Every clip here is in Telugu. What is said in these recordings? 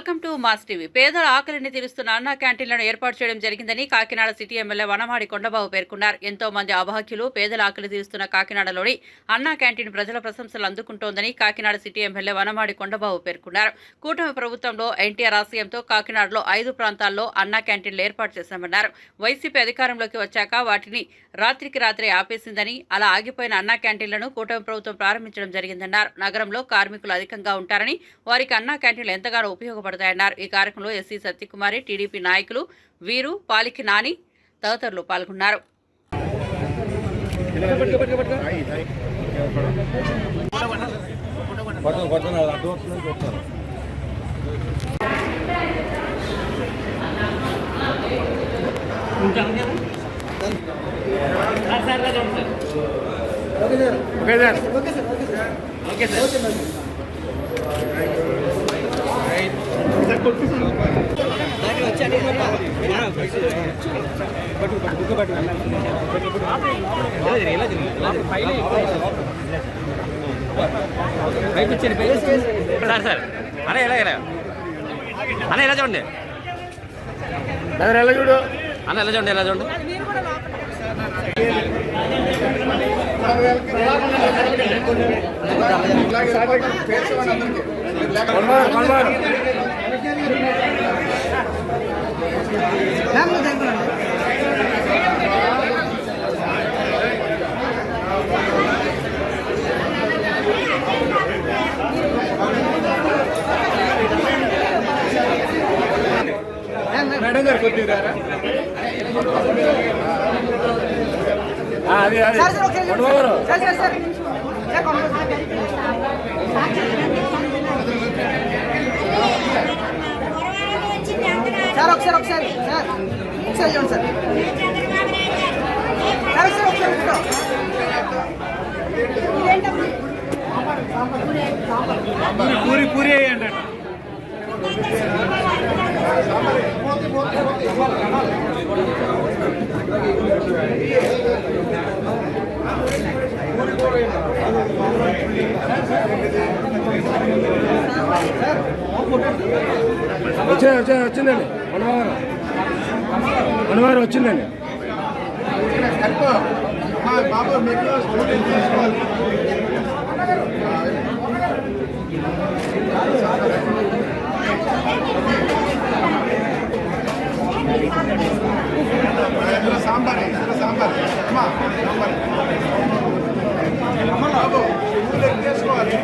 Welcome to mass TV. పేదల ఆకలిని తీరుస్తున్న అన్న క్యాంటీన్లను ఏర్పాటు చేయడం జరిగిందని కాకినాడ సిటీ ఎమ్మెల్యే వనమాడి కొండబాబు పేర్కొన్నారు. ఎంతో మంది అభాగ్యులు పేదల ఆకలి తీరుస్తున్న కాకినాడలోని అన్నా క్యాంటీన్ ప్రజల ప్రశంసలు అందుకుంటోందని కాకినాడ సిటీ ఎమ్మెల్యే వనమాడి కొండబాబు పేర్కొన్నారు. కూటమి ప్రభుత్వంలో ఎన్టీఆర్ ఆశయంతో కాకినాడలో ఐదు ప్రాంతాల్లో అన్నా క్యాంటీన్లు ఏర్పాటు చేశామన్నారు. వైసీపీ అధికారంలోకి వచ్చాక వాటిని రాత్రికి రాత్రి ఆపేసిందని అలా ఆగిపోయిన అన్నా క్యాంటీన్లను కూటమి ప్రభుత్వం ప్రారంభించడం జరిగిందన్నారు. నగరంలో కార్మికులు అధికంగా ఉంటారని వారికి అన్నా క్యాంటీన్లు ఎంతగానో ఉపయోగపడతాయన్నారు ఈ కార్యక్రమంలో ఎస్సీ సత్యకుమారి టీడీపీ నాయకులు వీరు పాలికి నాని తదితరులు పాల్గొన్నారు. Okay sir okay sir okay sir okay sir. Sir sir అరే ఎలా ఎలా అన్న ఎలా చూడండి ఎలా చూడు అన్న ఎలా చూడండి ఎలా చూడండి కొనమారు కొనమారు మేడం గారు కొద్దిగా రారా? ఆ, అదే అదే సార్ సార్ ఒకసారి కొనమారు సార్ సార్ సార్ సార్ పంపించండి. సార్ ఒకసారి ఒకసారి సార్ ఒకసారి చూడండి సార్. సార్ సార్ ఒకసారి ఫోటో పూరి పూరి వేయండి అన్న. వచ్చే వచ్చే వచ్చిందండి. మనవారు. వచ్చిందండి. సాంబార్ సాంబార్. అమ్మా సాంబార్ అమ్మ బాబు నువ్వు లెక్క చేసుకోవాలి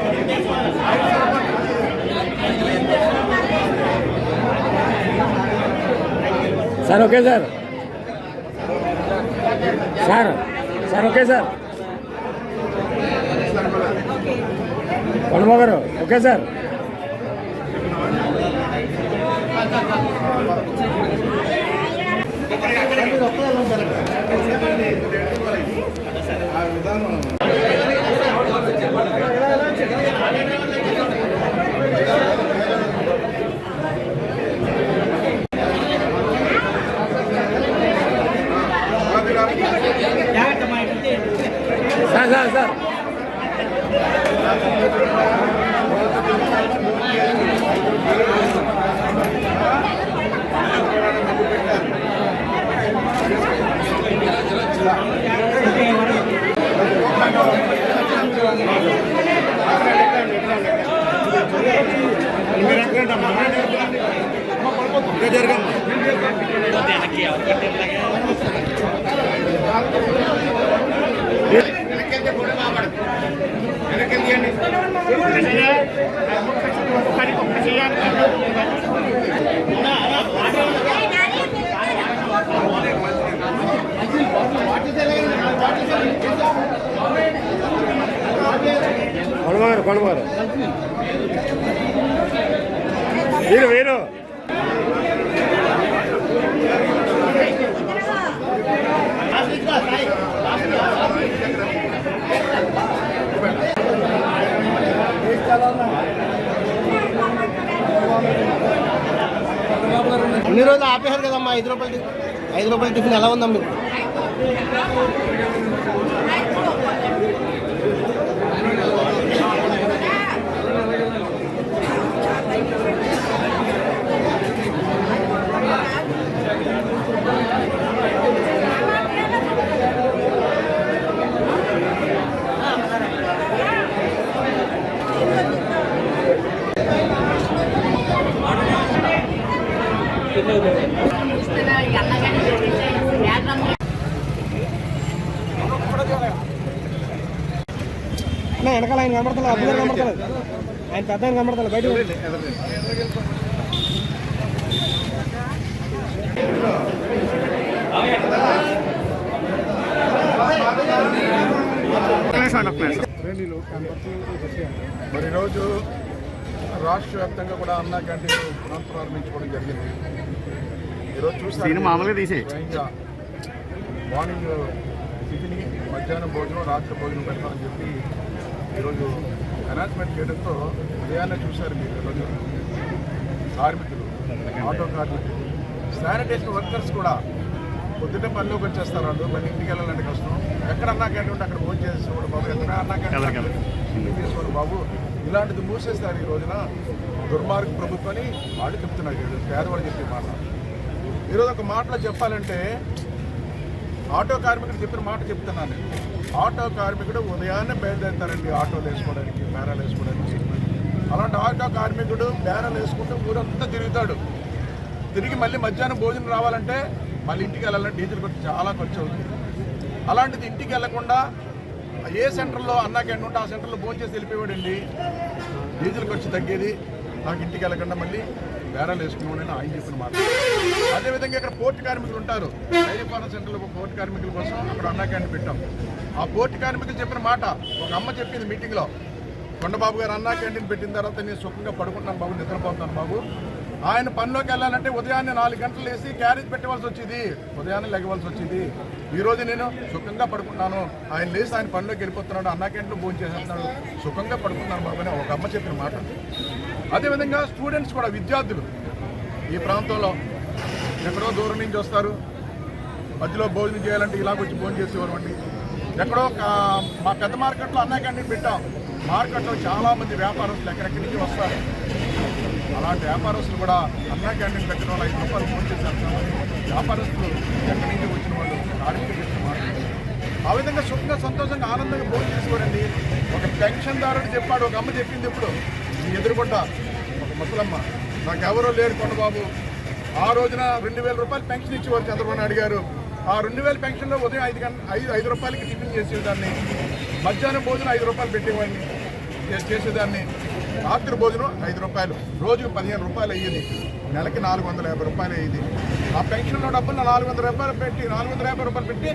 sir okay sir. Sir sir okay sir. Konamma గారు ఓకే సార్. విధానం సార్ సార్ కొనమ్మ గారు కొనమ్మ గారు వీరు వీరు ఇన్ని రోజులు ఆపేశారు కదమ్మా? ఐదు రూపాయలు ఐదు రూపాయల టిఫిన్ ఎలా ఉందమ్మా మీకు వెనకాల ఆయన కనబడతలేదు గారు కనబడతలేదు. ఆయన పెద్ద ఆయన కనబడతలేదు బయట మరి ఈరోజు రాష్ట్ర వ్యాప్తంగా కూడా అన్నా క్యాంటీన్ పునఃప్రారంభించుకోవడం జరిగింది. ఈరోజు చూస్తే మామూలుగా తీసేయ్. మార్నింగ్ టిఫిన్ మధ్యాహ్నం భోజనం రాత్రి భోజనం పెడతామని చెప్పి ఈరోజు అనౌన్స్మెంట్ చేయడంతో ఉదయాన్నే చూశారు మీరు ఈరోజు కార్మికులు ఆటో కార్మికులు. శానిటేషన్ వర్కర్స్ కూడా పొద్దున్నే పనిలోకి వచ్చేస్తారు వాళ్ళు మళ్ళీ ఇంటికి వెళ్ళాలంటే కష్టం. ఎక్కడ అన్నా క్యాంటీన్ ఉంటే అక్కడ భోజనం చేసేవాడు బాబు ఎక్కడ క్యాంటీన్ తీసుకోండి బాబు. ఇలాంటిది మూసేస్తారు ఈ రోజున దుర్మార్గ ప్రభుత్వాన్ని వాళ్ళు చెప్తున్నారు పేదవాడు చెప్పే మాట. ఈరోజు ఒక మాటలో చెప్పాలంటే ఆటో కార్మికుడు చెప్పిన మాట చెప్తున్నాను ఆటో కార్మికుడు ఉదయాన్నే బయలుదేరుతారండి ఆటోలు వేసుకోవడానికి బేరాలు వేసుకోవడానికి. అలాంటి ఆటో కార్మికుడు బేరాలు వేసుకుంటూ ఊరంతా తిరుగుతాడు. తిరిగి మళ్ళీ మధ్యాహ్నం భోజనం రావాలంటే మళ్ళీ ఇంటికి వెళ్ళాలంటే డీజిల్ ఖర్చు చాలా ఖర్చు అవుతుంది. అలాంటిది ఇంటికి వెళ్ళకుండా ఏ సెంటర్లో అన్నా క్యాంటీన్ ఉంటే ఆ సెంటర్లో భోజనం చేసి వెళ్ళిపోయాడండి డీజిల్ ఖర్చు తగ్గేది. నాకు ఇంటికి వెళ్ళకుండా మళ్ళీ బేరాలు వేసుకున్నామని ఆయన చెప్పిన మాట. అదేవిధంగా ఇక్కడ పోర్టు కార్మికులు ఉంటారు. డైరీ ఫార్మ్ సెంటర్లో ఒక పోర్టు కార్మికుల కోసం అక్కడ అన్నా క్యాంటీన్ పెట్టాం. ఆ పోర్టు కార్మికులు చెప్పిన మాట ఒక అమ్మ చెప్పింది మీటింగ్లో. కొండబాబు గారు అన్నా క్యాంటీన్ పెట్టిన తర్వాత నేను సుఖంగా పడుకుంటాను బాబు నిద్రపోతున్నాను బాబు. ఆయన పనిలోకి వెళ్ళాలంటే ఉదయాన్నే నాలుగు గంటలు వేసి క్యారేజ్ పెట్టవలసి వచ్చింది. ఉదయాన్నే లెగవలసి వచ్చింది. ఈరోజు నేను సుఖంగా పడుకున్నాను ఆయన లేచి ఆయన పనిలోకి వెళ్ళిపోతున్నాడు అన్నా క్యాంటీన్లో భోజనం చేసేస్తున్నాడు. సుఖంగా పడుకున్నాను బాబు అని ఒక అమ్మ చెప్పిన మాట. అదేవిధంగా స్టూడెంట్స్ కూడా విద్యార్థులు ఈ ప్రాంతంలో ఎక్కడో దూరం నుంచి వస్తారు. మధ్యలో భోజనం చేయాలంటే ఇలాగొచ్చి భోజనం చేసేవారు అండి ఎక్కడో మా పెద్ద మార్కెట్లో అన్నా క్యాంటీన్ పెట్టాం. మార్కెట్లో చాలామంది వ్యాపారస్తులు ఎక్కడెక్కడి నుంచి వస్తారు. అలాంటి వ్యాపారస్తులు కూడా అన్నా క్యాంటీన్ పెట్టిన వాళ్ళు ఐదు రూపాయలు ఫోన్ చేశారు. వ్యాపారస్తులు ఎక్కడి నుంచి వచ్చిన వాళ్ళు కార్మికులు ఆ విధంగా సుఖంగా సంతోషంగా ఆనందంగా భోజనం చేసుకోరండి ఒక పెన్షన్దారుడు చెప్పాడు ఒక అమ్మ చెప్పింది ఇప్పుడు ఎదురుకుంట ఒక ముసలమ్మ. నాకు లేరు కొండబాబు. ఆ రోజున రెండు వేల రూపాయలు పెన్షన్ ఇచ్చేవారు చంద్రబాబు నాయుడు గారు. ఆ రెండు వేల పెన్షన్లో ఉదయం ఐదు గంట ఐదు ఐదు రూపాయలకి టిఫిన్ చేసేదాన్ని. మధ్యాహ్నం భోజనం ఐదు రూపాయలు పెట్టేవాడిని. చేసేదాన్ని. రాత్రి భోజనం ఐదు రూపాయలు. రోజుకు పదిహేను రూపాయలు అయ్యేది. నెలకి నాలుగు వందల యాభై రూపాయలు అయ్యేది. ఆ పెన్షన్లో డబ్బులు నాలుగు వందల రూపాయలు పెట్టి నాలుగు వందల యాభై రూపాయలు పెట్టి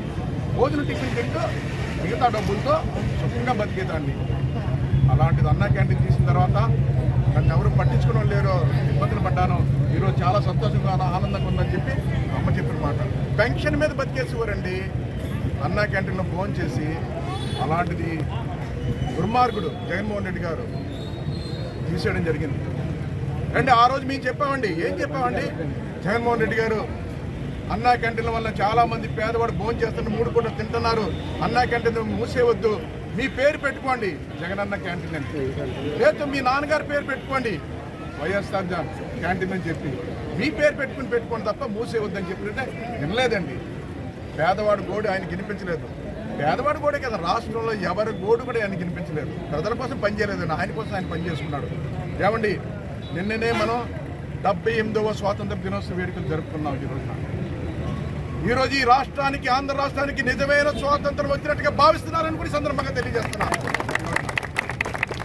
భోజనం టిఫిన్ తింటూ మిగతా డబ్బులతో సుఖంగా బతికేదాన్ని. అలాంటిది అన్నా క్యాంటీన్ తీసిన తర్వాత నన్ను ఎవరు పట్టించుకోవడం లేరు ఇబ్బందులు పడ్డాను. ఈరోజు చాలా సంతోషంగా ఆనందంగా ఉందని చెప్పి అమ్మ చెప్పిన మాట. పెన్షన్ మీద బతికేసేవారండి. అన్నా క్యాంటీన్లో ఫోన్ చేసి అలాంటిది దుర్మార్గుడు జగన్మోహన్ రెడ్డి గారు తీసేయడం జరిగింది. అండి ఆ రోజు మేము చెప్పామండి. ఏం చెప్పామండి? జగన్మోహన్ రెడ్డి గారు అన్నా క్యాంటీన్ల వల్ల చాలామంది పేదవాడు భోజనం చేస్తుంటే మూడు పూట తింటున్నారు. అన్నా క్యాంటీన్ మూసేయవద్దు మీ పేరు పెట్టుకోండి. జగనన్న క్యాంటీన్ అని. లేదు మీ నాన్నగారి పేరు పెట్టుకోండి. వైఎస్ఆర్ జాన్ క్యాంటీన్ అని చెప్పి. మీ పేరు పెట్టుకుని పెట్టుకోండి తప్ప మూసేయవద్దని చెప్పినట్టే వినలేదండి. పేదవాడు గోడు ఆయన వినిపించలేదు పేదవాడు గోడే కదా. రాష్ట్రంలో ఎవరి గోడు కూడా ఆయన వినిపించలేదు ప్రజల కోసం పనిచేయలేదండి ఆయన కోసం ఆయన పనిచేసుకున్నాడు ఏమండి? నిన్ననే మనం డెబ్బై ఎనిమిదవ స్వాతంత్ర దినోత్సవ వేడుకలు జరుపుకున్నాం ఈ ఈరోజు ఈ రోజు ఈ రాష్ట్రానికి ఆంధ్ర రాష్ట్రానికి నిజమైన స్వాతంత్రం వచ్చినట్టుగా భావిస్తున్నారని కూడా సందర్భంగా తెలియజేస్తున్నారు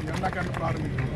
ఎండాకాలం ప్రారంభించారు